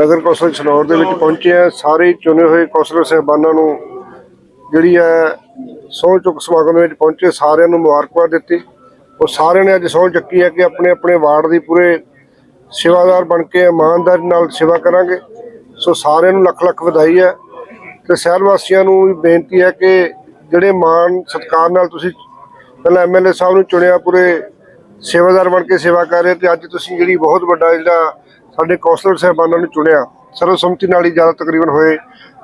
ਨਗਰ council Sanaur ਦੇ ਵਿੱਚ ਪਹੁੰਚੇ ਆ। ਸਾਰੇ ਚੁਣੇ ਹੋਏ ਕੌਂਸਲਰ ਸਹਿਬਾਨਾਂ ਨੂੰ ਜਿਹੜੀ ਹੈ ਸਹੁੰ ਚੁੱਕ ਸਮਾਗਮ ਦੇ ਵਿੱਚ ਪਹੁੰਚੇ। ਸਾਰਿਆਂ ਨੂੰ ਮੁਬਾਰਕਬਾਦ ਦਿੱਤੀ। ਉਹ ਸਾਰਿਆਂ ਨੇ ਅੱਜ ਸਹੁੰ ਚੱਕੀ ਹੈ ਕਿ ਆਪਣੇ ਆਪਣੇ ਵਾਰਡ ਦੀ ਪੂਰੇ ਸੇਵਾਦਾਰ ਬਣ ਕੇ ਇਮਾਨਦਾਰੀ ਨਾਲ ਸੇਵਾ ਕਰਾਂਗੇ। ਸੋ ਸਾਰਿਆਂ ਨੂੰ ਲੱਖ ਲੱਖ ਵਧਾਈ ਹੈ। ਤੇ ਸ਼ਹਿਰ ਵਾਸੀਆਂ ਨੂੰ ਵੀ ਬੇਨਤੀ ਹੈ ਕਿ ਜਿਹੜੇ ਮਾਣ ਸਤਿਕਾਰ ਨਾਲ ਤੁਸੀਂ ਪਹਿਲਾਂ ਐਮਐਲਏ ਸਾਹਿਬ ਨੂੰ ਚੁਣਿਆ, ਪੂਰੇ ਸੇਵਾਦਾਰ ਬਣ ਕੇ ਸੇਵਾ ਕਰ ਰਹੇ ਤੇ ਅੱਜ ਤੁਸੀਂ ਜਿਹੜੀ ਬਹੁਤ ਵੱਡਾ ਜਿਹੜਾ ਸਾਡੇ ਕੌਂਸਲਰ ਸਾਹਿਬਾਨਾਂ ਨੂੰ ਚੁਣਿਆ। ਸਰਵਸੰਮਤੀ ਨਾਲ ਹੀ ਜ਼ਿਆਦਾ ਤਕਰੀਬਨ ਹੋਏ।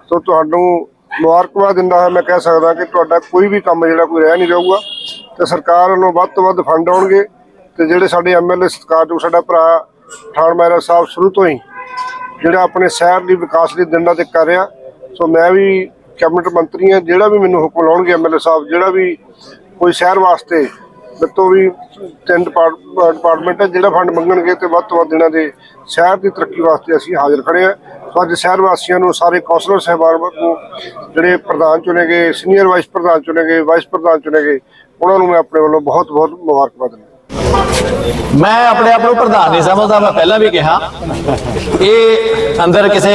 ਸੋ ਤੁਹਾਨੂੰ ਮੁਬਾਰਕਬਾਦ ਦਿੰਦਾ ਹਾਂ। ਮੈਂ ਕਹਿ ਸਕਦਾ ਕਿ ਤੁਹਾਡਾ ਕੋਈ ਵੀ ਕੰਮ ਜਿਹੜਾ ਕੋਈ ਰਹਿ ਨਹੀਂ ਜਾਊਗਾ। ਤੇ ਸਰਕਾਰ ਵੱਲੋਂ ਵੱਧ ਤੋਂ ਵੱਧ ਫੰਡ ਆਉਣਗੇ। ਤੇ ਜਿਹੜੇ ਸਾਡੇ ਐਮਐਲਏ ਸਤਿਕਾਰਯੋਗ ਸਾਡਾ ਭਰਾ ਠਾਣ ਮਹਿਰਾ ਸਾਹਿਬ ਸ਼ੁਰੂ ਤੋਂ ਹੀ ਜਿਹੜਾ ਆਪਣੇ ਸ਼ਹਿਰ ਦੀ ਵਿਕਾਸ ਲਈ ਦਿਨ ਰਾਤ ਇੱਕ ਕਰ ਰਿਹਾ। ਸੋ ਮੈਂ ਵੀ ਕੈਬਨਿਟ ਮੰਤਰੀ ਹਾਂ। ਜਿਹੜਾ ਵੀ ਮੈਨੂੰ ਹੁਕਮ ਲਾਉਣਗੇ ਐਮਐਲਏ ਸਾਹਿਬ, ਜਿਹੜਾ ਵੀ ਕੋਈ ਸ਼ਹਿਰ ਵਾਸਤੇ ਮੇਰੇ ਵੀ ਤਿੰਨ ਡਿਪਾਰਟ- ਡਿਪਾਰਟਮੈਂਟ ਹੈ, ਜਿਹੜਾ ਫੰਡ ਮੰਗਣਗੇ ਤੇ ਵੱਧ ਤੋਂ ਵੱਧ ਇਹਨਾਂ ਦੇ ਸ਼ਹਿਰ ਦੀ ਤਰੱਕੀ ਵਾਸਤੇ ਅਸੀਂ ਹਾਜ਼ਰ ਖੜੇ ਹਾਂ। ਅੱਜ ਸ਼ਹਿਰ ਵਾਸੀਆਂ ਨੂੰ ਸਾਰੇ ਕੌਂਸਲਰ ਸਾਹਿਬਾਨ ਨੂੰ ਜਿਹੜੇ ਪ੍ਰਧਾਨ ਚੁਣੇ ਗਏ ਸੀਨੀਅਰ ਵਾਈਸ ਪ੍ਰਧਾਨ ਚੁਣੇ ਗਏ ਵਾਈਸ ਪ੍ਰਧਾਨ ਚੁਣੇ ਗਏ ਉਹਨਾਂ ਨੂੰ ਮੈਂ ਆਪਣੇ ਵੱਲੋਂ ਬਹੁਤ ਬਹੁਤ ਮੁਬਾਰਕਬਾਦ ਦਿੰਦਾ ਮੈਂ ਆਪਣੇ ਆਪ ਨੂੰ ਪ੍ਰਧਾਨ ਨਹੀਂ ਸਮਝਦਾ, ਮੈਂ ਪਹਿਲਾਂ ਵੀ ਕਿਹਾ। ਇਹ ਅੰਦਰ ਕਿਸੇ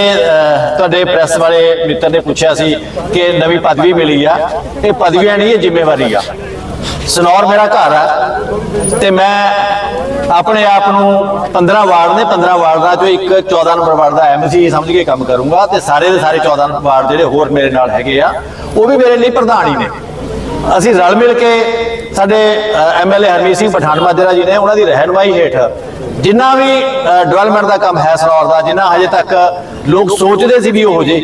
ਤੁਹਾਡੇ ਪ੍ਰੈਸ ਵਾਲੇ ਮਿੱਤਰ ਨੇ ਪੁੱਛਿਆ ਸੀ ਕਿ ਨਵੀਂ ਪਦਵੀ ਮਿਲੀ ਆ। ਇਹ ਪਦਵੀਆਂ ਨਹੀਂ, ਇਹ ਜ਼ਿੰਮੇਵਾਰੀ ਆ। ਸਨੌਰ ਮੇਰਾ ਘਰ ਆ ਤੇ ਮੈਂ ਆਪਣੇ ਆਪ ਨੂੰ 15 ਵਾਰਡ ਨੇ 15 ਵਾਰਡਾਂ ਚੋਂ ਇੱਕ 14 ਨੰਬਰ ਵਾਰਡ ਦਾ ਐਮਸੀ ਸਮਝ ਕੇ ਕੰਮ ਕਰੂੰਗਾ ਤੇ ਸਾਰੇ ਦੇ ਸਾਰੇ 14 ਵਾਰਡ ਜਿਹੜੇ ਹੋਰ ਮੇਰੇ ਨਾਲ ਹੈਗੇ ਆ, ਉਹ ਵੀ ਮੇਰੇ ਲਈ ਪ੍ਰਧਾਨ ਹੀ ਨੇ। ਅਸੀਂ ਰਲ ਮਿਲ ਕੇ ਸਾਡੇ ਐਮਐਲਏ ਹਰਮੀਤ ਸਿੰਘ ਪਠਾਨ ਮਾਜਰਾ ਜੀ ਨੇ ਉਹਨਾਂ ਦੀ ਰਹਿਨਮਾਈ ਹੇਠ ਜਿੰਨਾ ਵੀ ਡਿਵੈਲਪਮੈਂਟ ਦਾ ਕੰਮ ਹੈ ਸਨੌਰ ਦਾ, ਜਿੰਨਾ ਹਜੇ ਤੱਕ ਲੋਕ ਸੋਚਦੇ ਸੀ ਵੀ ਉਹ ਹੋ ਜੇ,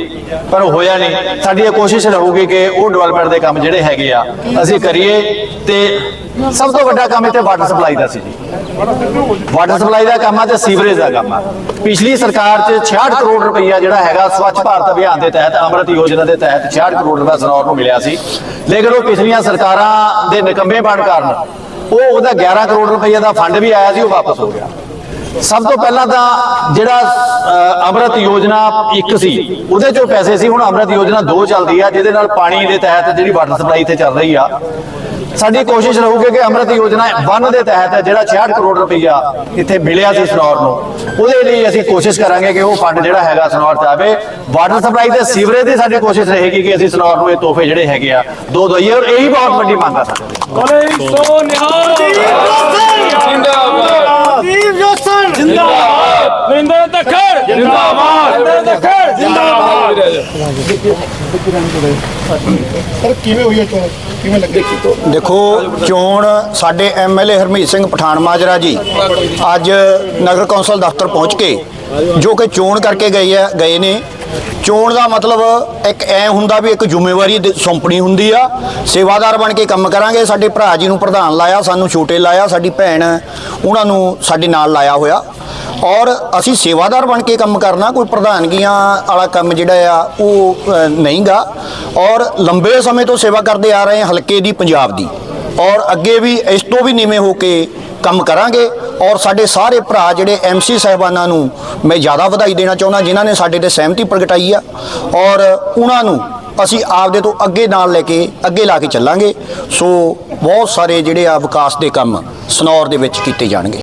ਪਰ ਉਹ ਹੋਇਆ ਨਹੀਂ। ਸਾਡੀ ਇਹ ਕੋਸ਼ਿਸ਼ ਰਹੂਗੀ ਕਿ ਉਹ ਡਿਵੈਲਪਮੈਂਟ ਦੇ ਕੰਮ ਜਿਹੜੇ ਹੈਗੇ ਆ, ਅਸੀਂ ਕਰੀਏ ਤੇ ਸਭ ਤੋਂ ਵੱਡਾ ਕੰਮ ਇੱਥੇ ਵਾਟਰ ਸਪਲਾਈ ਦਾ ਸੀ ਜੀ। ਵਾਟਰ ਸਪਲਾਈ ਦਾ ਕੰਮ ਆ ਤੇ ਸੀਵਰੇਜ ਦਾ ਕੰਮ ਆ। ਪਿਛਲੀ ਸਰਕਾਰ 'ਚ 66 ਕਰੋੜ ਰੁਪਈਆ ਜਿਹੜਾ ਹੈਗਾ ਸਵੱਛ ਭਾਰਤ ਅਭਿਆਨ ਦੇ ਤਹਿਤ, ਅੰਮ੍ਰਿਤ ਯੋਜਨਾ ਦੇ ਤਹਿਤ 66 ਕਰੋੜ ਰੁਪਏ ਸਰੌਰ ਨੂੰ ਮਿਲਿਆ ਸੀ। ਲੇਕਿਨ ਉਹ ਪਿਛਲੀਆਂ ਸਰਕਾਰਾਂ ਦੇ ਨਿਕੰਮੇ ਬਣ ਕਾਰਨ ਉਹ ਉਹਦਾ 11 ਕਰੋੜ ਰੁਪਈਆ ਦਾ ਫੰਡ ਵੀ ਆਇਆ ਸੀ, ਉਹ ਵਾਪਸ ਹੋ ਗਿਆ। ਸਭ ਤੋਂ ਪਹਿਲਾਂ ਤਾਂ ਜਿਹੜਾ ਅੰਮ੍ਰਿਤ ਯੋਜਨਾ ਇੱਕ ਸੀ ਉਹਦੇ ਚੋਂ ਪੈਸੇ ਸੀ ਹੁਣ ਅੰਮ੍ਰਿਤ ਯੋਜਨਾ 2 ਚੱਲਦੀ ਆ ਜਿਹਦੇ ਨਾਲ ਪਾਣੀ ਦੇ ਤਹਿਤ ਜਿਹੜੀ ਵਾਟਰ ਸਪਲਾਈ ਇੱਥੇ ਚੱਲ ਰਹੀ ਆ। ਸਾਡੀ ਕੋਸ਼ਿਸ਼ ਰਹੂਗੀ ਕਿ ਅੰਮ੍ਰਿਤ ਯੋਜਨਾ 1 ਦੇ ਤਹਿਤ ਜਿਹੜਾ 66 ਕਰੋੜ ਰੁਪਈਆ ਇੱਥੇ ਮਿਲਿਆ ਸੀ ਸਨੌਰ ਨੂੰ ਉਹਦੇ ਲਈ ਅਸੀਂ ਕੋਸ਼ਿਸ਼ ਕਰਾਂਗੇ ਕਿ ਉਹ ਫੰਡ ਜਿਹੜਾ ਹੈਗਾ ਸਨੌਰ ਚ ਆਵੇ। ਵਾਟਰ ਸਪਲਾਈ ਤੇ ਸੀਵਰੇਜ ਦੀ ਸਾਡੀ ਕੋਸ਼ਿਸ਼ ਰਹੇਗੀ ਕਿ ਅਸੀਂ ਸਨੌਰ ਨੂੰ ਇਹ ਤੋਹਫੇ ਜਿਹੜੇ ਹੈਗੇ ਆ ਦੋ ਦਈਏ ਔਰ ਇਹੀ ਬਹੁਤ ਵੱਡੀ ਮੰਗ ਆ ਸਾਡੀ। ਬੋਲੇ ਸੋ ਨਿਹਾਲ। ਜਿੰਦਾਬਾਦ। ਦੀਪ ਜੋਸਨ ਜਿੰਦਾਬਾਦ। ਮਹਿੰਦਰ ਤਖੜ ਜਿੰਦਾਬਾਦ। ਮਹਿੰਦਰ ਤਖੜ ਜਿੰਦਾਬਾਦ। ਸਰ ਕਿਵੇਂ ਹੋਈ ਹੈ ਚੋਣ? ਕਿਵੇਂ ਲੱਗੇ? ਦੇਖੋ ਚੋਣ ਸਾਡੇ ਐਮਐਲਏ ਹਰਮੀਤ ਸਿੰਘ ਪਠਾਨ ਮਾਜਰਾ ਜੀ ਅੱਜ ਨਗਰ ਕੌਂਸਲ ਦਫ਼ਤਰ ਪਹੁੰਚ ਕੇ ਜੋ ਕਿ ਚੋਣ ਕਰਕੇ ਗਏ ਆ ਗਏ ਨੇ। ਚੋਣ ਦਾ ਮਤਲਬ ਇੱਕ ਐ ਹੁੰਦਾ ਵੀ ਇੱਕ ਜ਼ਿੰਮੇਵਾਰੀ ਦੇ- ਸੌਂਪਣੀ ਹੁੰਦੀ ਆ। ਸੇਵਾਦਾਰ ਬਣ ਕੇ ਕੰਮ ਕਰਾਂਗੇ। ਸਾਡੇ ਭਰਾ ਜੀ ਨੂੰ ਪ੍ਰਧਾਨ ਲਾਇਆ ਸਾਨੂੰ ਛੋਟੇ ਲਾਇਆ ਸਾਡੀ ਭੈਣ ਉਹਨਾਂ ਨੂੰ ਸਾਡੇ ਨਾਲ ਲਾਇਆ ਹੋਇਆ। ਔਰ ਅਸੀਂ ਸੇਵਾਦਾਰ ਬਣ ਕੇ ਕੰਮ ਕਰਨਾ ਕੋਈ ਪ੍ਰਧਾਨਗੀਆਂ ਵਾਲਾ ਕੰਮ ਜਿਹੜਾ ਆ ਉਹ ਅ, ਨਹੀਂਗਾ। ਔਰ ਲੰਬੇ ਸਮੇਂ ਤੋਂ ਸੇਵਾ ਕਰਦੇ ਆ ਰਹੇ ਹਲਕੇ ਦੀ ਪੰਜਾਬ ਦੀ। ਔਰ ਅੱਗੇ ਵੀ ਇਸ ਤੋਂ ਵੀ ਨੀਵੇਂ ਹੋ ਕੇ ਕੰਮ ਕਰਾਂਗੇ ਔਰ ਸਾਡੇ ਸਾਰੇ ਭਰਾ ਜਿਹੜੇ ਐਮਸੀ ਸਾਹਿਬਾਨਾਂ ਨੂੰ ਮੈਂ ਜ਼ਿਆਦਾ ਵਧਾਈ ਦੇਣਾ ਚਾਹੁੰਦਾ, ਜਿਨ੍ਹਾਂ ਨੇ ਸਾਡੇ ਤੇ ਸਹਿਮਤੀ ਪ੍ਰਗਟਾਈ ਆ, ਔਰ ਉਹਨਾਂ ਨੂੰ ਅਸੀਂ ਆਪਦੇ ਤੋਂ ਅੱਗੇ ਨਾਲ ਲੈ ਕੇ ਅੱਗੇ ਲਾ ਕੇ ਚੱਲਾਂਗੇ। ਸੋ ਬਹੁਤ ਸਾਰੇ ਜਿਹੜੇ ਆ ਵਿਕਾਸ ਦੇ ਕੰਮ ਸਨੌਰ ਦੇ ਵਿੱਚ ਕੀਤੇ ਜਾਣਗੇ।